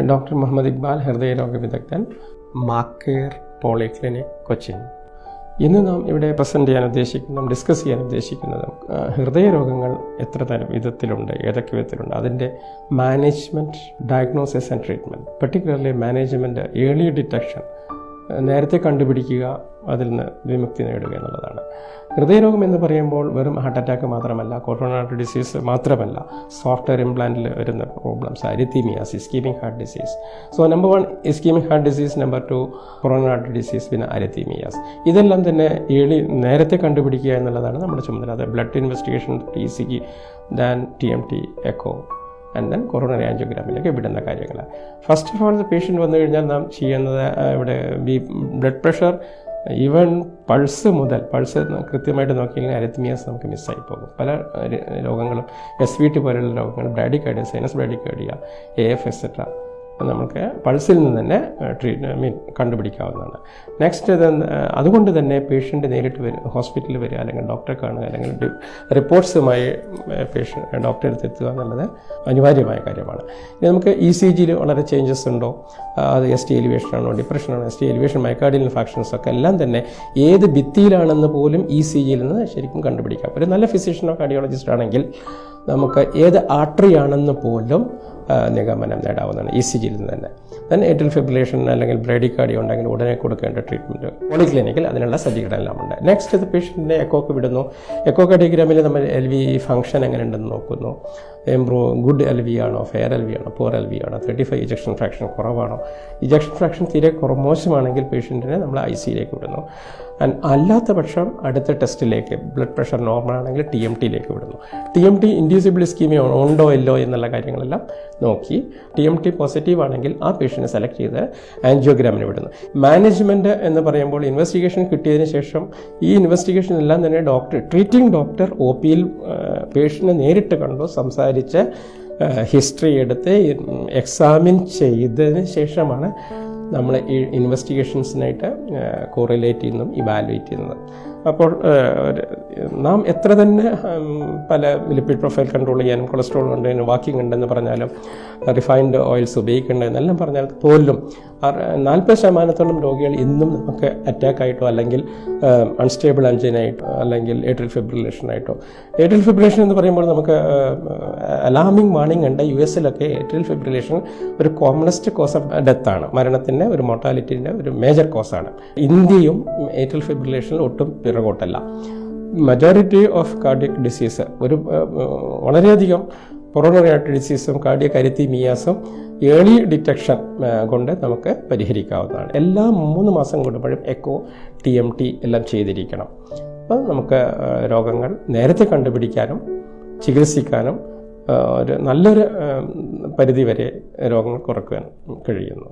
Doctor Muhammad Iqbal ഹൃദയരോഗ വിദഗ്ധൻ മാക്കേർ polyclinic Cochin. ഇന്ന് നാം ഇവിടെ പ്രസന്റ് ചെയ്യാൻ ഉദ്ദേശിക്കുന്നതും ഡിസ്കസ് ചെയ്യാൻ ഉദ്ദേശിക്കുന്നതും ഹൃദയരോഗങ്ങൾ എത്ര തരം വിധത്തിലുണ്ട് ഏതൊക്കെ വിധത്തിലുണ്ട് അതിന്റെ management diagnosis and treatment particularly management early detection നേരത്തെ കണ്ടുപിടിക്കുക അതിൽ നിന്ന് വിമുക്തി നേടുക എന്നുള്ളതാണ്. ഹൃദയരോഗം എന്ന് പറയുമ്പോൾ വെറും ഹാർട്ട് അറ്റാക്ക് മാത്രമല്ല കോട്ടോണാർട്ട് ഡിസീസ് മാത്രമല്ല സോഫ്റ്റ്വെയർ ഇംപ്ലാന്റിൽ വരുന്ന problems arrhythmias ischemic heart disease so number one ischemic heart disease number two coronary disease പിന്നെ അരിത്തീമിയാസ് ഇതെല്ലാം തന്നെ ഏളി നേരത്തെ കണ്ടുപിടിക്കുക എന്നുള്ളതാണ് നമ്മുടെ ചുമതല. അത് ബ്ലഡ് ഇൻവെസ്റ്റിഗേഷൻ ടി സിക്ക് than T M T echo and then coronary ആൻജിയോഗ്രാമിലേക്ക് വിടുന്ന കാര്യങ്ങൾ. ഫസ്റ്റ് ഓഫ് ഓൾ പേഷ്യന്റ് വന്നു കഴിഞ്ഞാൽ നാം ചെയ്യുന്നത് ഇവിടെ B blood pressure even pulse മുതൽ പൾസ് കൃത്യമായിട്ട് നോക്കിയെങ്കിൽ അരിത്മിയാസ് നമുക്ക് മിസ്സായി പോകും. പല രോഗങ്ങളും എസ് വി ടി പോലെയുള്ള രോഗങ്ങൾ bradycardia sinus bradycardia A F etcetera നമുക്ക് പൾസിൽ നിന്ന് തന്നെ ട്രീറ്റ് മീൻ കണ്ടുപിടിക്കാവുന്നതാണ്. നെക്സ്റ്റ് ഇത് അതുകൊണ്ട് തന്നെ പേഷ്യന്റ് നേരിട്ട് വരും ഹോസ്പിറ്റലിൽ വരിക അല്ലെങ്കിൽ ഡോക്ടറെ കാണുക അല്ലെങ്കിൽ റിപ്പോർട്ട്സുമായി പേഷ്യന്റ് ഡോക്ടറെ അടുത്ത് എത്തുക എന്നുള്ളത് അനിവാര്യമായ കാര്യമാണ്. ഇനി നമുക്ക് ഇ സി ജിയിൽ വളരെ ചേഞ്ചസ് ഉണ്ടോ? അത് എസ് ടി എലിവേഷൻ ആണോ ഡിപ്രഷൻ ആണോ S T elevation myocardial infarctions ഒക്കെ എല്ലാം തന്നെ ഏത് ഭിത്തിയിലാണെന്ന് പോലും ഇ സി ജിയിൽ നിന്ന് ശരിക്കും കണ്ടുപിടിക്കാം. ഒരു നല്ല ഫിസിഷ്യനോ കാർഡിയോളജിസ്റ്റ് ആണെങ്കിൽ നമുക്ക് ഏത് ആർട്ടറി ആണെന്ന് പോലും നിഗമനം നേടാവുന്നതാണ്. ഇ സി ജിയിൽ നിന്ന് തന്നെ. ദെൻ എറ്റിൽ ഫിബ്രിലേഷൻ അല്ലെങ്കിൽ ബ്രേഡിക്കാർഡിയ ഉണ്ടെങ്കിൽ ഉടനെ കൊടുക്കേണ്ട ട്രീറ്റ്മെന്റ് പോളിക്ലിനിക്കിൽ അതിനുള്ള സജ്ജീകരണം ഉണ്ട്. നെക്സ്റ്റ് ഇത് പേഷ്യന്റിനെ എക്കോക്ക് വിടുന്നു. എക്കോ കാർഡിയോഗ്രാമിൽ നമ്മൾ എൽ വി ഫംഗ്ഷൻ എങ്ങനെ ഉണ്ടെന്ന് നോക്കുന്നു. ഇംപ്രൂവ് ഗുഡ് എൽ വി ആണോ ഫെയർ എൽ വി ആണോ പോർ എൽ വി ആണോ തേർട്ടി ഫൈവ് ഇജക്ഷൻ ഫ്രാക്ഷൻ കുറവാണോ? ഇജക്ഷൻ ഫ്രാക്ഷൻ തീരെ കുറ മോശമാണെങ്കിൽ പേഷ്യന്റിനെ നമ്മൾ ഐ സിയിലേക്ക് വിടുന്നു. ആൻഡ് അല്ലാത്ത പക്ഷം അടുത്ത ടെസ്റ്റിലേക്ക് ബ്ലഡ് പ്രഷർ നോർമൽ ആണെങ്കിൽ ടി എം ടിയിലേക്ക് വിടുന്നു. ടി എം ടി ഇൻഡ്യൂസിബിൾ സ്കീമിയോ ഉണ്ടോ ഇല്ലോ എന്നുള്ള കാര്യങ്ങളെല്ലാം നോക്കി. ടി എം ടി പോസിറ്റീവ് ആണെങ്കിൽ ആ പേഷ്യന്റിനെ സെലക്ട് ചെയ്ത് ആൻജിയോഗ്രാമിന് വിടുന്നു. മാനേജ്മെന്റ് എന്ന് പറയുമ്പോൾ ഇൻവെസ്റ്റിഗേഷൻ കിട്ടിയതിന് ശേഷം ഈ ഇൻവെസ്റ്റിഗേഷൻ എല്ലാം തന്നെ ഡോക്ടർ ട്രീറ്റിംഗ് ഡോക്ടർ ഒ പിയിൽ പേഷ്യന്റിനെ നേരിട്ട് കണ്ടു സംസാരിച്ച് ഹിസ്റ്ററി എടുത്ത് എക്സാമിൻ ചെയ്തതിന് ശേഷമാണ് നമ്മൾ ഈ ഇൻവെസ്റ്റിഗേഷൻസിനായിട്ട് കോറിലേറ്റ് ചെയ്യുന്നതും ഇവാലുവേറ്റ് ചെയ്യുന്നത്. അപ്പോൾ നാം എത്ര തന്നെ പല ലിപ്പിഡ് പ്രൊഫൈൽ കൺട്രോൾ ചെയ്യാനും കൊളസ്ട്രോൾ ഉണ്ടെന്നും വാക്കിംഗ് ഉണ്ടെന്ന് പറഞ്ഞാലും റിഫൈൻഡ് ഓയിൽസ് ഉപയോഗിക്കേണ്ടതെന്നെല്ലാം പറഞ്ഞാൽ പോലും നാൽപ്പത് ശതമാനത്തോളം രോഗികൾ ഇന്നും നമുക്ക് അറ്റാക്ക് ആയിട്ടോ അല്ലെങ്കിൽ അൺസ്റ്റേബിൾ അഞ്ചിനായിട്ടോ അല്ലെങ്കിൽ ഏട്രിൽ ഫിബ്രിലേഷനായിട്ടോ ഏട്രിൽ ഫിബ്രിലേഷൻ എന്ന് പറയുമ്പോൾ നമുക്ക് അലാമിംഗ് വാണിംഗ് ഉണ്ട്. യു എസിലൊക്കെ ഏട്രിൽ ഫിബ്രിലേഷൻ ഒരു കോമണസ്റ്റ് കോസ് ഓഫ് ഡെത്താണ് മരണത്തിന്റെ ഒരു മോർട്ടാലിറ്റിന്റെ ഒരു മേജർ കോസാണ് ഇന്ത്യയും ഏട്രിൽ ഫിബ്രിലേഷനിൽ ഒട്ടും പിറകോട്ടല്ല മെജോറിറ്റി ഓഫ് കാർഡിയക് ഡിസീസ് ഒരു വളരെയധികം കൊറോണറി ആർട്ടറി ഡിസീസും കാർഡിയക് അരിത്തീമിയാസും ഏർലി ഡിറ്റക്ഷൻ കൊണ്ട് നമുക്ക് പരിഹരിക്കാവുന്നതാണ്. എല്ലാ മൂന്ന് മാസം കൂടുമ്പോഴും എക്കോ ടി എം ടി എല്ലാം ചെയ്തിരിക്കണം. അപ്പോൾ നമുക്ക് രോഗങ്ങൾ നേരത്തെ കണ്ടുപിടിക്കാനും ചികിത്സിക്കാനും ഒരു നല്ലൊരു പരിധിവരെ പരിധി വരെ രോഗങ്ങൾ കുറയ്ക്കാൻ കഴിയുന്നു.